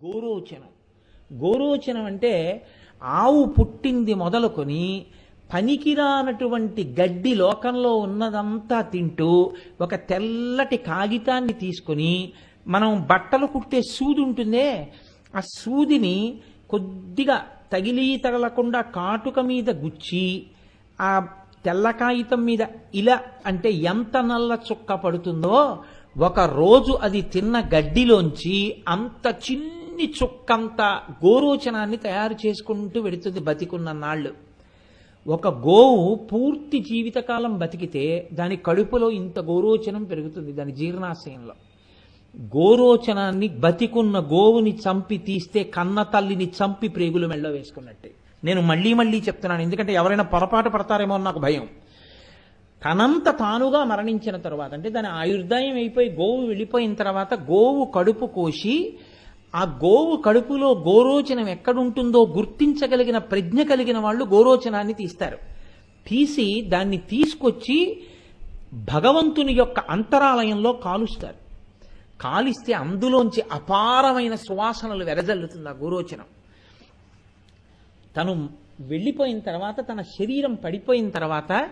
గోరోచనం. గోరోచనం అంటే ఆవు పుట్టింది మొదలుకొని పనికిరానటువంటి గడ్డి లోకంలో ఉన్నదంతా తింటూ ఒక తెల్లటి కాగితాన్ని తీసుకొని మనం బట్టలు కుట్టే సూది ఉంటుందే ఆ సూదిని కొద్దిగా తగిలి తగలకుండా కాటుక మీద గుచ్చి ఆ తెల్ల కాగితం మీద ఇలా అంటే ఎంత నల్ల చుక్క పడుతుందో ఒక రోజు అది తిన్న గడ్డిలోంచి అంత చిన్న చుక్కంత గోరోచనాన్ని తయారు చేసుకుంటూ వెడుతుంది బతికున్న నాళ్ళు. ఒక గోవు పూర్తి జీవితకాలం బతికితే దాని కడుపులో ఇంత గోరోచనం పెరుగుతుంది దాని జీర్ణాశయంలో. గోరోచనాన్ని బతికున్న గోవుని చంపి తీస్తే కన్న తల్లిని చంపి ప్రేగులు మెళ్ళ వేసుకున్నట్టే. నేను మళ్ళీ మళ్ళీ చెప్తున్నాను ఎందుకంటే ఎవరైనా పొరపాటు పడతారేమో అని నాకు భయం. తనంత తానుగా మరణించిన తర్వాత అంటే దాని ఆయుర్దాయం అయిపోయి గోవు వెళ్ళిపోయిన తర్వాత గోవు కడుపు కోసి ఆ గోవు కడుపులో గోరోచనం ఎక్కడుంటుందో గుర్తించగలిగిన ప్రజ్ఞ కలిగిన వాళ్ళు గోరోచనాన్ని తీస్తారు. తీసి దాన్ని తీసుకొచ్చి భగవంతుని యొక్క అంతరాలయంలో కాలుస్తారు. కాలిస్తే అందులోంచి అపారమైన సువాసనలు వెరజల్లుతుంది ఆ గోరోచనం. తను వెళ్ళిపోయిన తర్వాత తన శరీరం పడిపోయిన తర్వాత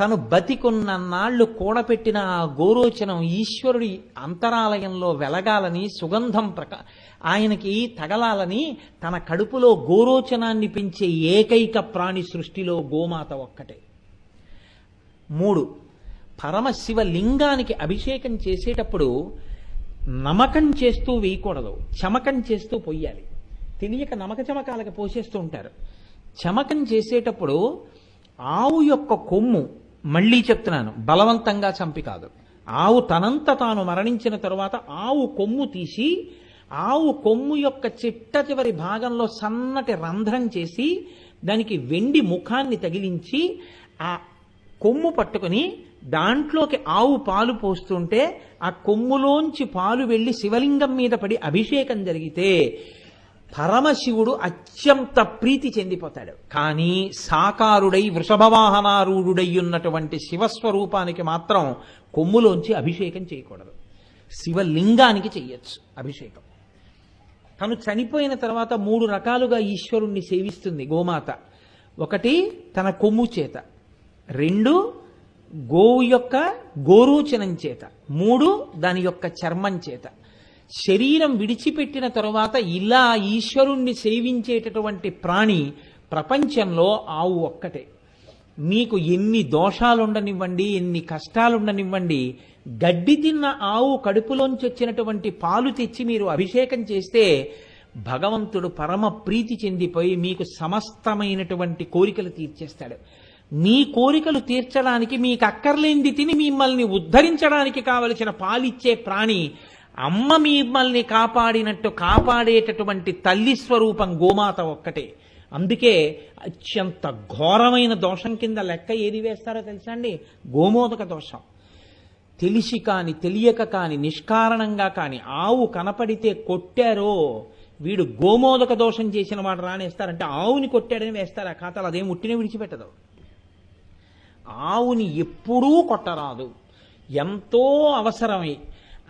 తను బతికున్న నాళ్ళు కూడపెట్టిన ఆ గోరోచనం ఈశ్వరుడి అంతరాలయంలో వెలగాలని సుగంధం ప్రకా ఆయనకి తగలాలని తన కడుపులో గోరోచనాన్ని పెంచే ఏకైక ప్రాణి సృష్టిలో గోమాత ఒక్కటే. మూడు పరమశివ లింగానికి అభిషేకం చేసేటప్పుడు నమకం చేస్తూ వేయకూడదు. చమకం చేస్తూ పొయ్యాలి. తెలియక నమక చమకాలకు పోసేస్తూ ఉంటారు. చమకం చేసేటప్పుడు ఆవు యొక్క కొమ్ము మళ్ళీ చెప్తున్నాను బలవంతంగా చంపి కాదు. ఆవు తనంత తాను మరణించిన తరువాత ఆవు కొమ్ము తీసి ఆవు కొమ్ము యొక్క చిట్ట చివరి భాగంలో సన్నటి రంధ్రం చేసి దానికి వెండి ముఖాన్ని తగిలించి ఆ కొమ్ము పట్టుకొని దాంట్లోకి ఆవు పాలు పోస్తుంటే ఆ కొమ్ములోంచి పాలు వెళ్ళి శివలింగం మీద పడి అభిషేకం జరిగితే పరమశివుడు అత్యంత ప్రీతి చెందిపోతాడు. కానీ సాకారుడై వృషభవాహనారూఢుడై ఉన్నటువంటి శివస్వరూపానికి మాత్రం కొమ్ములోంచి అభిషేకం చేయకూడదు. శివలింగానికి చెయ్యొచ్చు అభిషేకం. తను చనిపోయిన తర్వాత మూడు రకాలుగా ఈశ్వరుణ్ణి సేవిస్తుంది గోమాత. ఒకటి తన కొమ్ము చేత. రెండు గోవు యొక్క గోరూచనం చేత. మూడు దాని యొక్క చర్మం చేత. శరీరం విడిచిపెట్టిన తరువాత ఇలా ఈశ్వరుణ్ణి సేవించేటటువంటి ప్రాణి ప్రపంచంలో ఆవు ఒక్కటే. మీకు ఎన్ని దోషాలుండనివ్వండి ఎన్ని కష్టాలుండనివ్వండి గడ్డి తిన్న ఆవు కడుపులోంచి వచ్చినటువంటి పాలు తెచ్చి మీరు అభిషేకం చేస్తే భగవంతుడు పరమ ప్రీతి చెందిపోయి మీకు సమస్తమైనటువంటి కోరికలు తీర్చేస్తాడు. మీ కోరికలు తీర్చడానికి మీకు అక్కర్లేంది తిని మిమ్మల్ని ఉద్ధరించడానికి కావలసిన పాలిచ్చే ప్రాణి అమ్మ మిమ్మల్ని కాపాడినట్టు కాపాడేటటువంటి తల్లి స్వరూపం గోమాత ఒక్కటే. అందుకే అత్యంత ఘోరమైన దోషం కింద లెక్క ఏది వేస్తారో తెలుసా అండి? గోమోదక దోషం. తెలిసి కాని తెలియక కాని నిష్కారణంగా కాని ఆవు కనపడితే కొట్టారో వీడు గోమోదక దోషం చేసిన వాడు రానేస్తారంటే ఆవుని కొట్టాడని వేస్తారు? ఆ ఖాతాలు అదేం ఉట్టినే విడిచిపెట్టదు. ఆవుని ఎప్పుడూ కొట్టరాదు. ఎంతో అవసరమై.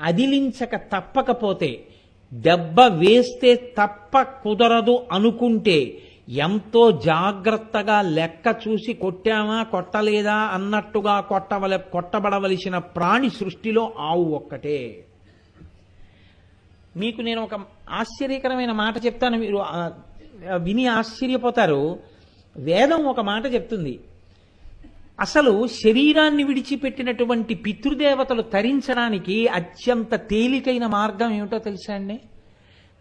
అదిలించక తప్పకపోతే దెబ్బ వేస్తే తప్ప కుదరదు అనుకుంటే ఎంతో జాగ్రత్తగా లెక్క చూసి కొట్టామా కొట్టలేదా అన్నట్టుగా కొట్టవల కొట్టబడవలసిన ప్రాణి సృష్టిలో ఆవు ఒక్కటే. మీకు నేను ఒక ఆశ్చర్యకరమైన మాట చెప్తాను మీరు విని ఆశ్చర్యపోతారు. వేదం ఒక మాట చెప్తుంది. అసలు శరీరాన్ని విడిచిపెట్టినటువంటి పితృదేవతలు తరించడానికి అత్యంత తేలికైన మార్గం ఏమిటో తెలుసా అండి?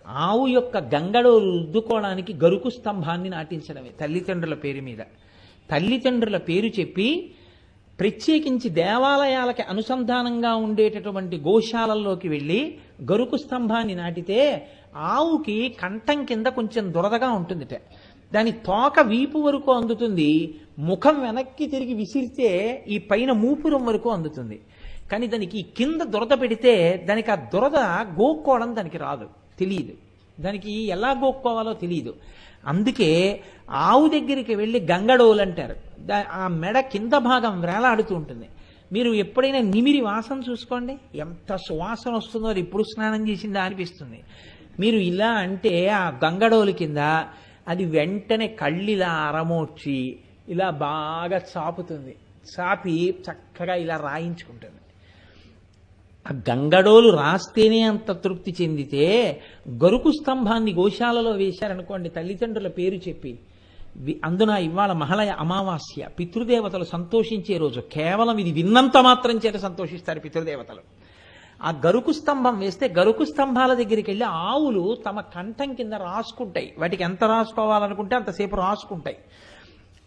ఆవు యొక్క గంగడో రుద్దుకోవడానికి గరుకు స్తంభాన్ని నాటించడమే తల్లిదండ్రుల పేరు మీద. తల్లిదండ్రుల పేరు చెప్పి ప్రత్యేకించి దేవాలయాలకి అనుసంధానంగా ఉండేటటువంటి గోశాలల్లోకి వెళ్ళి గరుకు స్తంభాన్ని నాటితే ఆవుకి కంఠం కింద కొంచెం దురదగా ఉంటుందిట. దాని తోక వీపు వరకు అందుతుంది ముఖం వెనక్కి తిరిగి విసిరితే ఈ పైన మూపురం వరకు అందుతుంది. కానీ దానికి ఈ కింద దురద పెడితే దానికి ఆ దురద గోక్కోవడం దానికి రాదు తెలియదు. దానికి ఎలా గోక్కోవాలో తెలియదు. అందుకే ఆవు దగ్గరికి వెళ్ళి గంగడోలు అంటారు. దా- ఆ మెడ కింద భాగం వేలాడుతూ ఉంటుంది. మీరు ఎప్పుడైనా నిమిరి వాసన చూసుకోండి? ఎంత సువాసన వస్తుందో ఎప్పుడు స్నానం చేసిందా అనిపిస్తుంది. మీరు ఇలా అంటే ఆ గంగడోలు కింద అది వెంటనే కళ్ళిలా అరమోడ్చి ఇలా బాగా చాపుతుంది. చాపి చక్కగా ఇలా రాయించుకుంటుంది. ఆ గంగడోలు రాస్తేనే అంత తృప్తి చెందితే గరుకు స్తంభాన్ని గోశాలలో వేశారనుకోండి తల్లిదండ్రుల పేరు చెప్పి. అందున ఇవాళ మహలయ అమావాస్య పితృదేవతలు సంతోషించే రోజు. కేవలం ఇది విన్నంత మాత్రం చేత సంతోషిస్తారు పితృదేవతలు. ఆ గరుకు స్తంభం వేస్తే గరుకు స్తంభాల దగ్గరికి వెళ్ళి ఆవులు తమ కంఠం కింద రాసుకుంటాయి. వాటికి ఎంత రాసుకోవాలనుకుంటే అంతసేపు రాసుకుంటాయి.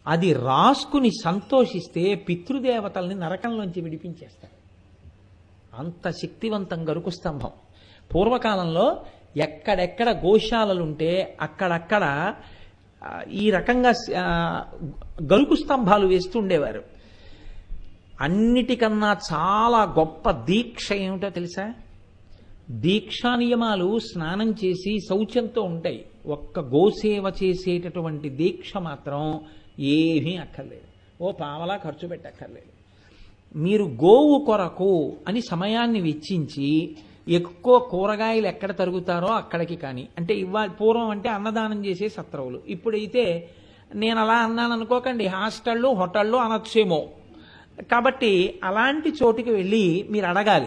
అది రాసుకుని సంతోషిస్తే పితృదేవతల్ని నరకంలోంచి విడిపించేస్తారు. అంత శక్తివంతం గరుకు స్తంభం. పూర్వకాలంలో ఎక్కడెక్కడ గోశాలలుంటే అక్కడక్కడ ఈ రకంగా గరుకు స్తంభాలు వేస్తుండేవారు అన్నిటికన్నా చాలా గొప్ప దీక్ష ఏమిటో తెలుసా? దీక్షా నియమాలు స్నానం చేసి శౌచంతో ఉంటాయి. ఒక్క గోసేవ చేసేటటువంటి దీక్ష మాత్రం ఏమీ అక్కర్లేదు. ఓ పావలా ఖర్చు పెట్టక్కర్లేదు. మీరు గోవు కొరకు అని సమయాన్ని వెచ్చించి ఎక్కువ కూరగాయలు ఎక్కడ తరుగుతారో అక్కడికి కానీ అంటే ఇవాళ పూర్వం అంటే అన్నదానం చేసే సత్రవులు ఇప్పుడైతే నేను అలా అన్నాను అనుకోకండి హాస్టళ్ళు హోటళ్ళు అనొచ్చేమో. కాబట్టి అలాంటి చోటికి వెళ్ళి మీరు అడగాలి.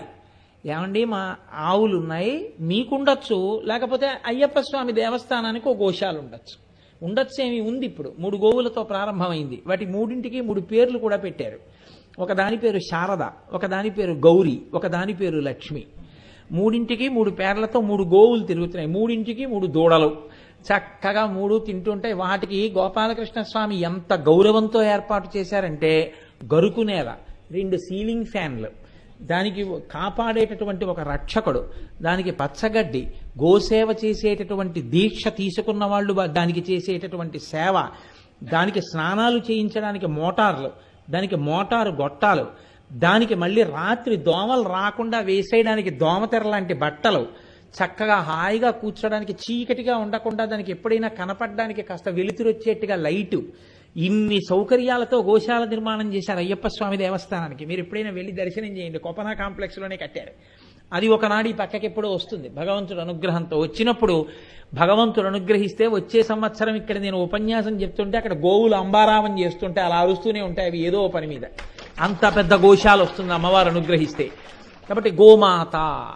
ఏమండి మా ఆవులు ఉన్నాయి మీకుండొచ్చు లేకపోతే అయ్యప్ప స్వామి దేవస్థానానికి ఒక గోశాల ఉండొచ్చు ఉండొచ్చు ఏమి ఉంది ఇప్పుడు. మూడు గోవులతో ప్రారంభమైంది. వాటి మూడింటికి మూడు పేర్లు కూడా పెట్టారు. ఒక దాని పేరు శారద ఒక దాని పేరు గౌరీ ఒక దాని పేరు లక్ష్మి. మూడింటికి మూడు పేర్లతో మూడు గోవులు తిరుగుతున్నాయి. మూడింటికి మూడు దూడలు. చక్కగా మూడు తింటుంటాయి వాటికి గోపాలకృష్ణ స్వామి ఎంత గౌరవంతో ఏర్పాటు చేశారంటే గరుకు నేల రెండు సీలింగ్ ఫ్యాన్లు. దానికి కాపాడేటటువంటి ఒక రక్షకుడు దానికి పచ్చగడ్డి గోసేవ చేసేటటువంటి దీక్ష తీసుకున్న వాళ్ళు దానికి చేసేటటువంటి సేవ దానికి స్నానాలు చేయించడానికి మోటార్లు దానికి మోటారు గొట్టాలు దానికి మళ్ళీ రాత్రి దోమలు రాకుండా వేసేయడానికి దోమతెర లాంటి బట్టలు చక్కగా హాయిగా కూర్చోడానికి చీకటిగా ఉండకుండా దానికి ఎప్పుడైనా కనపడడానికి కాస్త వెలుతురు వచ్చేట్టుగా లైటు ఇన్ని సౌకర్యాలతో గోశాల నిర్మాణం చేశారు అయ్యప్ప స్వామి దేవస్థానానికి. మీరు ఎప్పుడైనా వెళ్ళి దర్శనం చేయండి. కొపన కాంప్లెక్స్లోనే కట్టారు. అది ఒకనాడు ఈ పక్కకి ఎప్పుడో వస్తుంది. భగవంతుడు అనుగ్రహంతో వచ్చినప్పుడు భగవంతుడు అనుగ్రహిస్తే వచ్చే సంవత్సరం ఇక్కడ నేను ఉపన్యాసం చెప్తుంటే అక్కడ గోవులు అంబారావం చేస్తుంటే అలా అరుస్తూనే ఉంటాయి అవి ఏదో పని మీద. అంత పెద్ద గోశాల వస్తుంది అమ్మవారు అనుగ్రహిస్తే. కాబట్టి గోమాత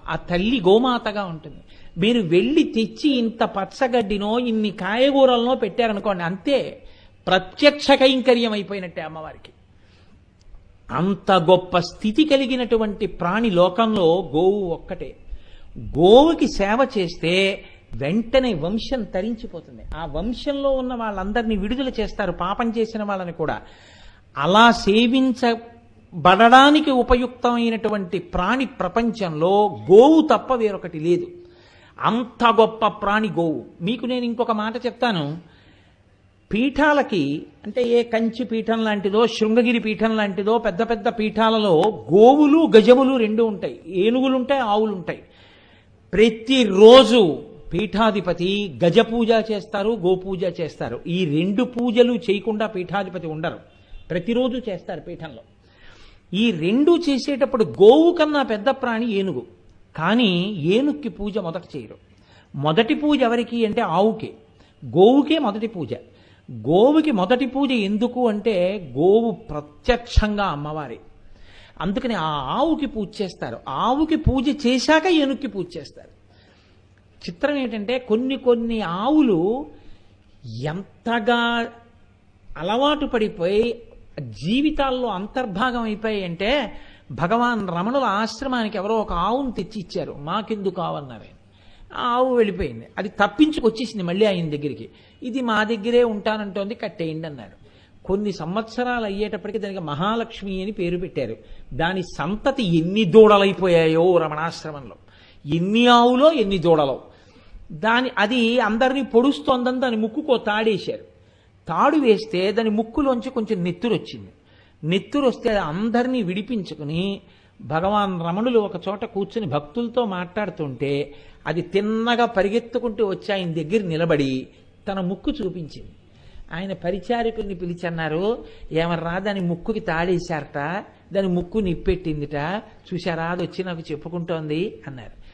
ఆ తల్లి గోమాతగా ఉంటుంది. మీరు వెళ్ళి తెచ్చి ఇంత పచ్చగడ్డినో ఇన్ని కాయగూరలనో పెట్టారనుకోండి అంతే. ప్రత్యక్ష కైంకర్యం అయిపోయినట్టే అమ్మవారికి. అంత గొప్ప స్థితి కలిగినటువంటి ప్రాణి లోకంలో గోవు ఒక్కటే. గోవుకి సేవ చేస్తే వెంటనే వంశం తరించిపోతుంది. ఆ వంశంలో ఉన్న వాళ్ళందరినీ విడుదల చేస్తారు పాపం చేసిన వాళ్ళని కూడా. అలా సేవించబడడానికి ఉపయుక్తమైనటువంటి ప్రాణి ప్రపంచంలో గోవు తప్ప వేరొకటి లేదు. అంత గొప్ప ప్రాణి గోవు. మీకు నేను ఇంకొక మాట చెప్తాను. పీఠాలకి అంటే ఏ కంచి పీఠం లాంటిదో శృంగగిరి పీఠం లాంటిదో పెద్ద పెద్ద పీఠాలలో గోవులు గజములు రెండు ఉంటాయి. ఏనుగులు ఉంటాయి ఆవులు ఉంటాయి ప్రతిరోజు పీఠాధిపతి గజ పూజ చేస్తారు గోపూజ చేస్తారు. ఈ రెండు పూజలు చేయకుండా పీఠాధిపతి ఉండరు. ప్రతిరోజు చేస్తారు పీఠంలో. ఈ రెండు చేసేటప్పుడు గోవు కన్నా పెద్ద ప్రాణి ఏనుగు. కానీ ఏనుక్కి పూజ మొదట చేయరు. మొదటి పూజ ఎవరికి అంటే ఆవుకే. గోవుకే మొదటి పూజ. గోవుకి మొదటి పూజ ఎందుకు అంటే గోవు ప్రత్యక్షంగా అమ్మవారి. అందుకని ఆ ఆవుకి పూజ చేస్తారు. ఆవుకి పూజ చేశాక ఏనుక్కి పూజ చేస్తారు. చిత్రం ఏంటంటే కొన్ని కొన్ని ఆవులు ఎంతగా అలవాటు పడిపోయి జీవితాల్లో అంతర్భాగం అయిపోయి అంటే భగవాన్ రమణుల ఆశ్రమానికి ఎవరో ఒక ఆవును తెచ్చి ఇచ్చారు మాకెందుకు కావన్నారు? ఆవు వెళ్ళిపోయింది. అది తప్పించుకొచ్చేసింది మళ్ళీ ఆయన దగ్గరికి. ఇది మా దగ్గరే ఉంటానంటోంది కట్టేయండి అన్నారు కొన్ని సంవత్సరాలు అయ్యేటప్పటికి దానికి మహాలక్ష్మి అని పేరు పెట్టారు. దాని సంతతి ఎన్ని దూడలైపోయాయో రమణాశ్రమంలో. ఎన్ని ఆవులో ఎన్ని దూడలో. దాని అది అందరినీ పొడుస్తోందని దాని ముక్కుకో తాడేశారు. తాడు వేస్తే దాని ముక్కులోంచి కొంచెం నెత్తురు వచ్చింది నెత్తురు వస్తే అది అందరినీ విడిపించుకుని భగవాన్ రమణులు ఒక చోట కూర్చుని భక్తులతో మాట్లాడుతుంటే అది తిన్నగా పరిగెత్తుకుంటూ వచ్చి ఆయన దగ్గర నిలబడి తన ముక్కు చూపించింది. ఆయన పరిచారకుల్ని పిలిచన్నారు ఏమర్రా దాని ముక్కుకి తాడేశారట దాని ముక్కు నిప్పెట్టిందిట చూశారా అది వచ్చి నాకు చెప్పుకుంటోంది అన్నారు.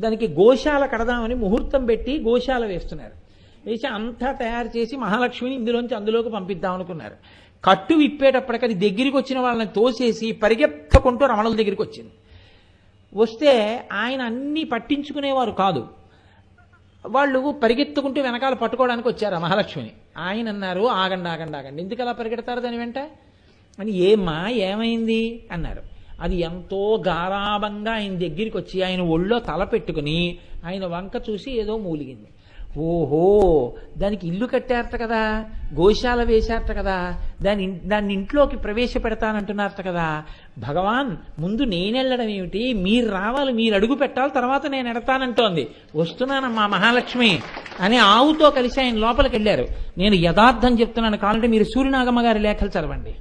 దానికి గోశాల కడదామని ముహూర్తం పెట్టి గోశాల వేస్తున్నారు. వేసి అంతా తయారు చేసి మహాలక్ష్మిని ఇందులోంచి అందులోకి పంపిద్దాం అనుకున్నారు. కట్టు విప్పేటప్పటికి అది దగ్గరికి వచ్చిన వాళ్ళని తోసేసి పరిగెత్తకుంటూ రమణుల దగ్గరికి వచ్చింది. వస్తే ఆయన అన్నీ పట్టించుకునేవారు కాదు. వాళ్ళు పరిగెత్తుకుంటూ వెనకాల పట్టుకోవడానికి వచ్చారు మహాలక్ష్మిని. ఆయన అన్నారు ఆగండి ఆగండి ఆగండి. ఎందుకు అలా పరిగెడతారు దాని వెంట? అని ఏమ్మా ఏమైంది? అన్నారు. అది ఎంతో గారాభంగా ఆయన దగ్గరికి వచ్చి ఆయన ఒళ్ళో తల పెట్టుకుని ఆయన వంక చూసి ఏదో మూలిగింది. ఓహో దానికి ఇల్లు కట్టారట కదా గోశాల వేశారట కదా దాని దాన్ని ఇంట్లోకి ప్రవేశపెడతానంటున్నారట కదా. భగవాన్ ముందు నేనెళ్ళడం ఏమిటి? మీరు రావాలి మీరు అడుగు పెట్టాలి తర్వాత నేను ఎడతానంటోంది. వస్తున్నానమ్మా మహాలక్ష్మి అని ఆవుతో కలిసి ఆయన లోపలికి వెళ్ళారు నేను యథార్థం చెప్తున్నాను కావాలంటే మీరు సూర్యనాగమ్మ గారి లేఖలు చదవండి.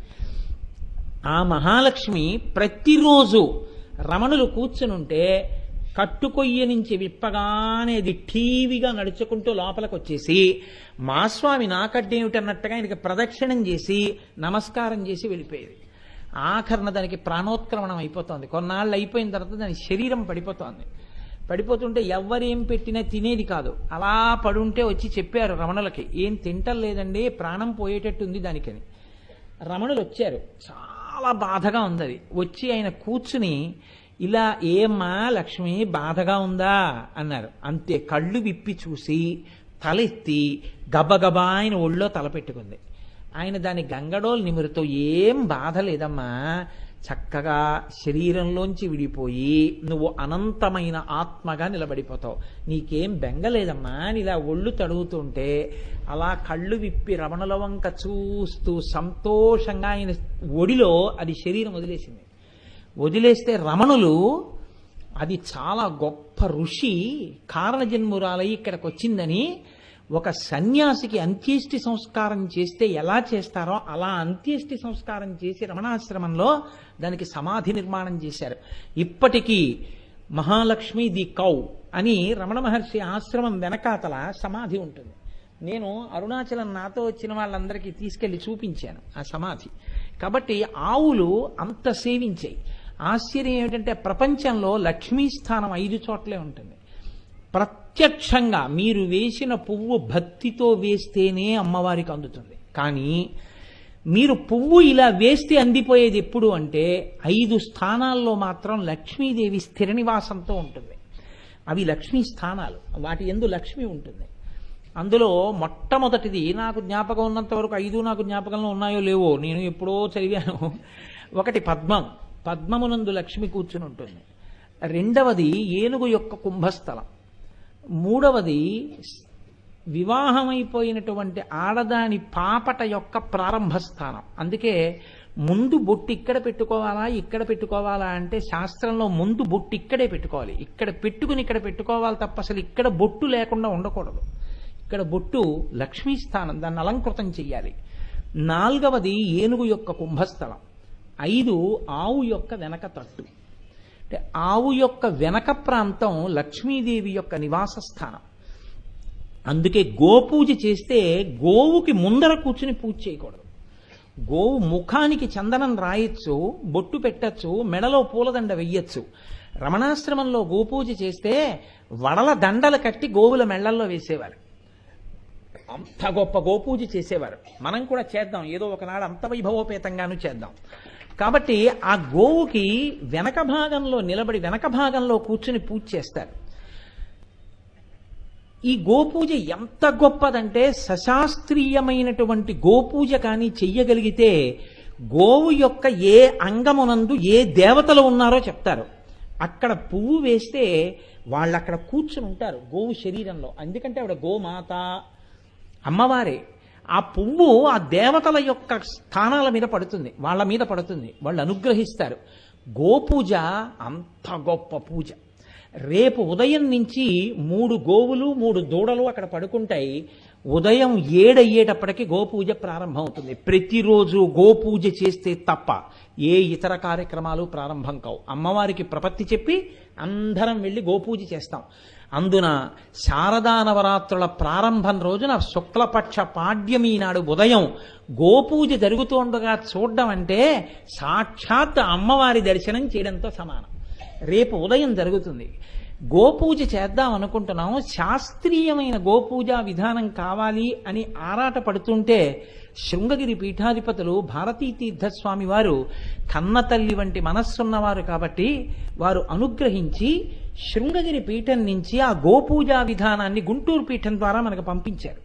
ఆ మహాలక్ష్మి ప్రతిరోజు రమణులు కూర్చునుంటే కట్టుకొయ్య నుంచి విప్పగానే అది టీవీగా నడుచుకుంటూ లోపలికి వచ్చేసి మా స్వామి నాకడ్డేమిటన్నట్టుగా ఆయనకి ప్రదక్షిణం చేసి నమస్కారం చేసి వెళ్ళిపోయేది. ఆఖరణ దానికి ప్రాణోత్క్రమణం అయిపోతుంది. కొన్నాళ్ళు అయిపోయిన తర్వాత దాని శరీరం పడిపోతోంది. పడిపోతుంటే ఎవ్వరేం పెట్టినా తినేది కాదు. అలా పడుంటే వచ్చి చెప్పారు రమణులకి ఏం తింటలేదండి ప్రాణం పోయేటట్టుంది దానికని. రమణులు వచ్చారు చాలా బాధగా ఉంది అది వచ్చి ఆయన కూర్చుని ఇలా ఏమ్మా లక్ష్మి బాధగా ఉందా? అన్నారు. అంతే కళ్ళు విప్పి చూసి తలెత్తి గబగబా ఆయన ఒళ్ళో తలపెట్టుకుంది ఆయన దాని గంగడోలు నిమురుతో ఏం బాధ లేదమ్మా. చక్కగా శరీరంలోంచి విడిపోయి నువ్వు అనంతమైన ఆత్మగా నిలబడిపోతావు. నీకేం బెంగలేదమ్మా అని ఇలా ఒళ్ళు తడుగుతుంటే అలా కళ్ళు విప్పి రమణల వంక చూస్తూ సంతోషంగా ఆయన ఒడిలో అది శరీరం వదిలేసింది. వదిలేస్తే రమణులు అది చాలా గొప్ప ఋషి కారణజన్మురాలై ఇక్కడికి వచ్చిందని ఒక సన్యాసికి అంత్యేష్టి సంస్కారం చేస్తే ఎలా చేస్తారో అలా అంత్యేష్టి సంస్కారం చేసి రమణాశ్రమంలో దానికి సమాధి నిర్మాణం చేశారు. ఇప్పటికీ మహాలక్ష్మి ది కౌ అని రమణ మహర్షి ఆశ్రమం వెనకాతల సమాధి ఉంటుంది. నేను అరుణాచలం నాతో వచ్చిన వాళ్ళందరికీ తీసుకెళ్ళి చూపించాను ఆ సమాధి. కాబట్టి ఆవులు అంత సేవించాయి. ఆశ్చర్యం ఏమిటంటే ప్రపంచంలో లక్ష్మీ స్థానం ఐదు చోట్లే ఉంటుంది. ప్రత్యక్షంగా మీరు వేసిన పువ్వు భక్తితో వేస్తేనే అమ్మవారికి అందుతుంది. కానీ మీరు పువ్వు ఇలా వేస్తే అందిపోయేది ఎప్పుడు అంటే ఐదు స్థానాల్లో మాత్రం లక్ష్మీదేవి స్థిర నివాసంతో ఉంటుంది. అవి లక్ష్మీ స్థానాలు. వాటి ఎందు లక్ష్మి ఉంటుంది. అందులో మొట్టమొదటిది నాకు జ్ఞాపకం ఉన్నంత వరకు ఐదు నాకు జ్ఞాపకంలో ఉన్నాయో లేవో నేను ఎప్పుడో చదివాను. ఒకటి పద్మం. పద్మమునందు లక్ష్మి కూర్చుని ఉంటుంది. రెండవది ఏనుగు యొక్క కుంభస్థలం. మూడవది వివాహమైపోయినటువంటి ఆడదాని పాపట యొక్క ప్రారంభ స్థానం అందుకే ముందు బొట్టు ఇక్కడ పెట్టుకోవాలా ఇక్కడ పెట్టుకోవాలా అంటే శాస్త్రంలో ముందు బొట్టు ఇక్కడే పెట్టుకోవాలి. ఇక్కడ పెట్టుకుని ఇక్కడ పెట్టుకోవాలి తప్ప అసలు ఇక్కడ బొట్టు లేకుండా ఉండకూడదు. ఇక్కడ బొట్టు లక్ష్మీ స్థానం దాన్ని అలంకృతం చెయ్యాలి. నాలుగవది ఏనుగు యొక్క కుంభస్థలం. ఐదు ఆవు యొక్క వెనక తట్టు. అంటే ఆవు యొక్క వెనక ప్రాంతం లక్ష్మీదేవి యొక్క నివాస స్థానం. అందుకే గోపూజ చేస్తే గోవుకి ముందర కూర్చుని పూజ చేయకూడదు. గోవు ముఖానికి చందనం రాయొచ్చు బొట్టు పెట్టచ్చు మెడలో పూలదండ వెయ్యొచ్చు. రమణాశ్రమంలో గోపూజ చేస్తే వడల దండలు కట్టి గోవుల మెళ్ళల్లో వేసేవారు. అంత గొప్ప గోపూజ చేసేవారు. మనం కూడా చేద్దాం. ఏదో ఒకనాడు అంత వైభవోపేతంగాను చేద్దాం. కాబట్టి ఆ గోవుకి వెనక భాగంలో నిలబడి వెనక భాగంలో కూర్చుని పూజ చేస్తారు. ఈ గోపూజ ఎంత గొప్పదంటే సశాస్త్రీయమైనటువంటి గోపూజ కానీ చెయ్యగలిగితే గోవు యొక్క ఏ అంగమునందు ఏ దేవతలు ఉన్నారో చెప్తారు. అక్కడ పువ్వు వేస్తే వాళ్ళు అక్కడ కూర్చుని ఉంటారు గోవు శరీరంలో. ఎందుకంటే ఆవిడ గోమాత అమ్మవారే. ఆ పువ్వు ఆ దేవతల యొక్క స్థానాల మీద పడుతుంది వాళ్ళ మీద పడుతుంది. వాళ్ళు అనుగ్రహిస్తారు. గోపూజ అంత గొప్ప పూజ. రేపు ఉదయం నుంచి మూడు గోవులు మూడు దూడలు అక్కడ పడుకుంటాయి. ఉదయం ఏడయ్యేటప్పటికి గోపూజ ప్రారంభం అవుతుంది ప్రతిరోజు గోపూజ చేస్తే తప్ప ఏ ఇతర కార్యక్రమాలు ప్రారంభం కావు. అమ్మవారికి ప్రపత్తి చెప్పి అందరం వెళ్ళి గోపూజ చేస్తాం. అందున శారదా నవరాత్రుల ప్రారంభం రోజున శుక్లపక్ష పాడ్యమి నాడు ఉదయం గోపూజ జరుగుతుండగా చూడడం అంటే సాక్షాత్ అమ్మవారి దర్శనం చేయడంతో సమానం. రేపు ఉదయం జరుగుతుంది. గోపూజ చేద్దాం అనుకుంటున్నాం. శాస్త్రీయమైన గోపూజ విధానం కావాలి అని ఆరాట పడుతుంటే శృంగగిరి పీఠాధిపతులు భారతీ తీర్థస్వామి వారు కన్న తల్లి వంటి మనస్సున్నవారు కాబట్టి వారు అనుగ్రహించి శృంగగిరి పీఠం నుంచి ఆ గోపూజా విధానాన్ని గుంటూరు పీఠం ద్వారా మనకు పంపించారు.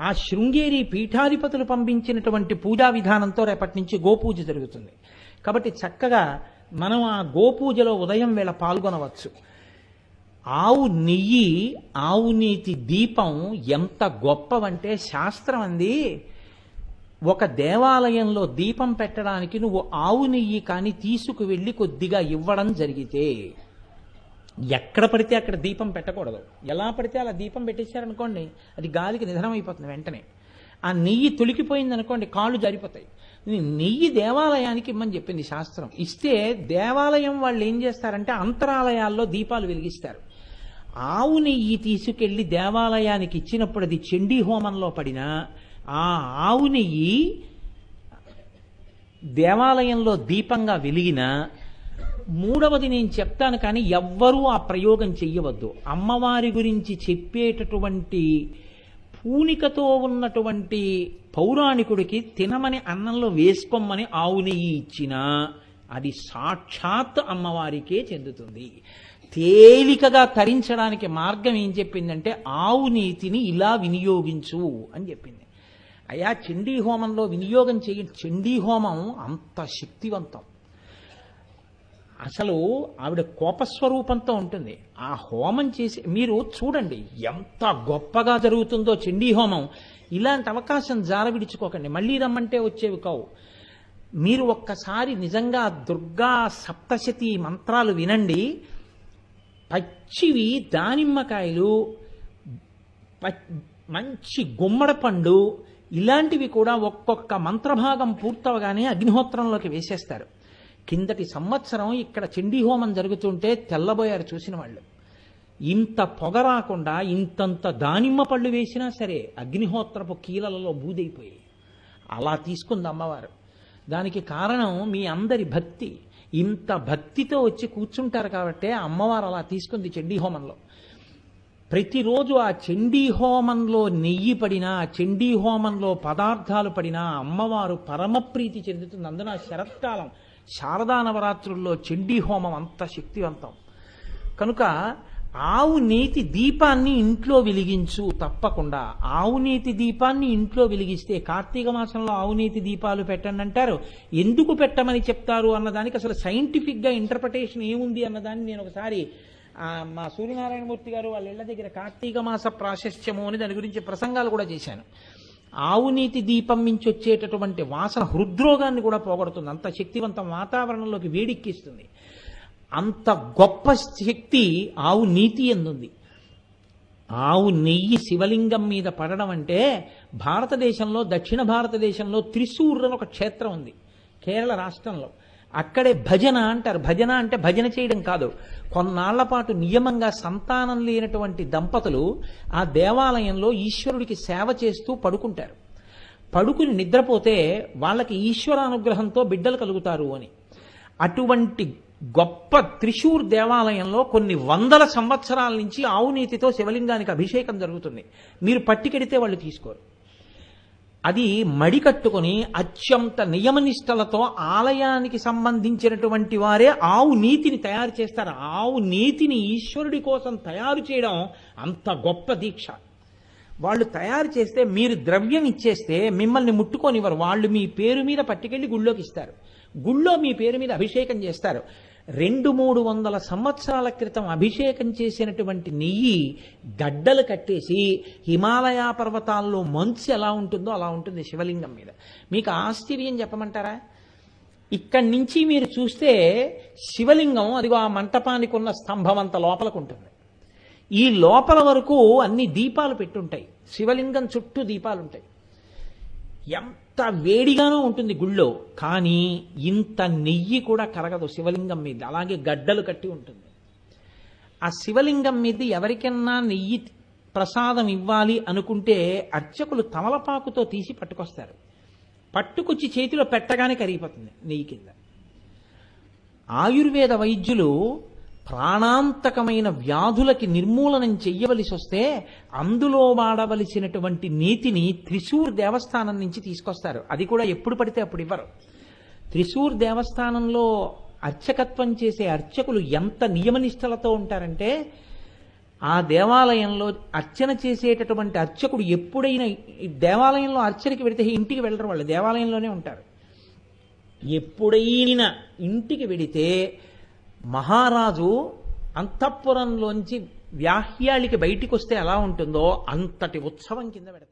ఆ శృంగేరి పీఠాధిపతులు పంపించినటువంటి పూజా విధానంతో రేపటి నుంచి గోపూజ జరుగుతుంది. కాబట్టి చక్కగా మనం ఆ గోపూజలో ఉదయం వేళ పాల్గొనవచ్చు. ఆవు నెయ్యి ఆవు నీతి దీపం ఎంత గొప్పవంటే శాస్త్రం అంది. ఒక దేవాలయంలో దీపం పెట్టడానికి నువ్వు ఆవు నెయ్యి కానీ తీసుకువెళ్ళి కొద్దిగా ఇవ్వడం జరిగితే ఎక్కడ పడితే అక్కడ దీపం పెట్టకూడదు. ఎలా పడితే అలా దీపం పెట్టేశారనుకోండి అది గాలికి నిధనం అయిపోతుంది వెంటనే. ఆ నెయ్యి తొలికిపోయింది అనుకోండి కాళ్ళు జారిపోతాయి. నెయ్యి దేవాలయానికి ఇమ్మని చెప్పింది శాస్త్రం. ఇస్తే దేవాలయం వాళ్ళు ఏం చేస్తారంటే అంతరాలయాల్లో దీపాలు వెలిగిస్తారు. ఆవు నెయ్యి తీసుకెళ్ళి దేవాలయానికి ఇచ్చినప్పుడు అది చండీ హోమంలో పడినా ఆ ఆవు నెయ్యి దేవాలయంలో దీపంగా వెలిగిన మూడవది నేను చెప్తాను కానీ ఎవ్వరూ ఆ ప్రయోగం చెయ్యవద్దు. అమ్మవారి గురించి చెప్పేటటువంటి పూనికతో ఉన్నటువంటి పౌరాణికుడికి తినమని అన్నంలో వేసుకోమని ఆవు నెయ్యి ఇచ్చినా అది సాక్షాత్ అమ్మవారికే చెందుతుంది. తేలికగా తరించడానికి మార్గం ఏం చెప్పిందంటే ఆవు నీతిని ఇలా వినియోగించు అని చెప్పింది. అయా చండీ హోమంలో వినియోగం చేయ చండీ హోమం అంత శక్తివంతం. అసలు ఆవిడ కోపస్వరూపంతో ఉంటుంది. ఆ హోమం చేసి మీరు చూడండి ఎంత గొప్పగా జరుగుతుందో చండీ హోమం. ఇలాంటి అవకాశం జార విడుచుకోకండి. మళ్ళీ రమ్మంటే వచ్చేవి కావు. మీరు ఒక్కసారి నిజంగా దుర్గా సప్తశతి మంత్రాలు వినండి. పచ్చివి దానిమ్మకాయలు మంచి గుమ్మడి పండు ఇలాంటివి కూడా ఒక్కొక్క మంత్రభాగం పూర్తవగానే అగ్నిహోత్రంలోకి వేసేస్తారు. కిందటి సంవత్సరం ఇక్కడ చండీ హోమం జరుగుతుంటే తెల్లబోయారు చూసిన వాళ్ళు. ఇంత పొగ రాకుండా ఇంతంత దానిమ్మ పళ్ళు వేసినా సరే అగ్నిహోత్రపు కీలలలో బూదైపోయి అలా తీసుకుంది అమ్మవారు. దానికి కారణం మీ అందరి భక్తి. ఇంత భక్తితో వచ్చి కూర్చుంటారు కాబట్టే అమ్మవారు అలా తీసుకుంది చండీ హోమంలో ప్రతిరోజు ఆ చండీ హోమంలో నెయ్యి పడినా చండీ హోమంలో పదార్థాలు పడినా అమ్మవారు పరమప్రీతి చెందుతుంది అందున శరత్కాలం శారదా నవరాత్రుల్లో చండీ హోమం అంత శక్తివంతం. కనుక ఆవు నీతి దీపాన్ని ఇంట్లో వెలిగించు తప్పకుండా. ఆవు నీతి దీపాన్ని ఇంట్లో వెలిగిస్తే కార్తీక మాసంలో ఆవు నీతి దీపాలు పెట్టండి అంటారు. ఎందుకు పెట్టమని చెప్తారు అన్నదానికి అసలు సైంటిఫిక్గా ఇంటర్ప్రిటేషన్ ఏముంది అన్నదాన్ని నేను ఒకసారి మా సూర్యనారాయణమూర్తి గారు వాళ్ళ ఇళ్ళ దగ్గర కార్తీక మాస ప్రాశస్త్యము అని దాని గురించి ప్రసంగాలు కూడా చేశాను. ఆవు నీతి దీపం నుంచి వచ్చేటటువంటి వాసన హృద్రోగాన్ని కూడా పోగొడుతుంది. అంత శక్తివంతం వాతావరణంలోకి వేడెక్కిస్తుంది. అంత గొప్ప శక్తి ఆవు నీతి ఎందుంది? ఆవు నెయ్యి శివలింగం మీద పడడం అంటే భారతదేశంలో దక్షిణ భారతదేశంలో త్రిశూర్ అని ఒక క్షేత్రం ఉంది. కేరళ రాష్ట్రంలో. అక్కడే భజన అంటారు. భజన అంటే భజన చేయడం కాదు. కొన్నాళ్ళ పాటు నియమంగా సంతానం లేనటువంటి దంపతులు ఆ దేవాలయంలో ఈశ్వరుడికి సేవ చేస్తూ పడుకుంటారు. పడుకుని నిద్రపోతే వాళ్ళకి ఈశ్వరానుగ్రహంతో బిడ్డలు కలుగుతారు అని. అటువంటి గొప్ప త్రిశూర్ దేవాలయంలో కొన్ని వందల సంవత్సరాల నుంచి ఆవునీతితో శివలింగానికి అభిషేకం జరుగుతుంది. మీరు పట్టికెడితే వాళ్ళు తీసుకోరు. అది మడి కట్టుకొని అత్యంత నియమనిష్టలతో ఆలయానికి సంబంధించినటువంటి వారే ఆవు నీతిని తయారు చేస్తారు. ఆవు నీతిని ఈశ్వరుడి కోసం తయారు చేయడం అంత గొప్ప దీక్ష. వాళ్ళు తయారు చేస్తే మీరు ద్రవ్యం ఇచ్చేస్తే మిమ్మల్ని ముట్టుకోనివ్వరు. వాళ్ళు మీ పేరు మీద పట్టుకెళ్ళి గుళ్ళోకి ఇస్తారు. గుళ్ళో మీ పేరు మీద అభిషేకం చేస్తారు. రెండు మూడు వందల సంవత్సరాల క్రితం అభిషేకం చేసినటువంటి నెయ్యి గడ్డలు కట్టేసి హిమాలయ పర్వతాల్లో మంచు ఎలా ఉంటుందో అలా ఉంటుంది శివలింగం మీద. మీకు ఆశ్చర్యం చెప్పమంటారా? ఇక్కడి నుంచి మీరు చూస్తే శివలింగం అదిగో ఆ మంటపానికి ఉన్న స్తంభం అంత లోపలకు ఉంటుంది. ఈ లోపల వరకు అన్ని దీపాలు పెట్టుంటాయి. శివలింగం చుట్టూ దీపాలు ఉంటాయి ఎంత వేడిగానో ఉంటుంది గుళ్ళో కానీ ఇంత నెయ్యి కూడా కరగదు శివలింగం మీద. అలాగే గడ్డలు కట్టి ఉంటుంది. ఆ శివలింగం మీద ఎవరికన్నా నెయ్యి ప్రసాదం ఇవ్వాలి అనుకుంటే అర్చకులు తమలపాకుతో తీసి పట్టుకొస్తారు. పట్టుకొచ్చి చేతిలో పెట్టగానే కరిగిపోతుంది నెయ్యి కింద. ఆయుర్వేద వైద్యులు ప్రాణాంతకమైన వ్యాధులకి నిర్మూలనం చెయ్యవలసి వస్తే అందులో వాడవలసినటువంటి నీతిని త్రిశూర్ దేవస్థానం నుంచి తీసుకొస్తారు. అది కూడా ఎప్పుడు పడితే అప్పుడు ఇవ్వరు. త్రిశూర్ దేవస్థానంలో అర్చకత్వం చేసే అర్చకులు ఎంత నియమనిష్టలతో ఉంటారంటే ఆ దేవాలయంలో అర్చన చేసేటటువంటి అర్చకుడు ఎప్పుడైనా ఈ దేవాలయంలో అర్చనకి వెడితే ఇంటికి వెళ్ళరు వాళ్ళు దేవాలయంలోనే ఉంటారు. ఎప్పుడైనా ఇంటికి వెడితే మహారాజు అంతఃపురంలోంచి వ్యాహ్యాళికి బయటికి వస్తే ఎలా ఉంటుందో అంతటి ఉత్సవం కింద పెడతారు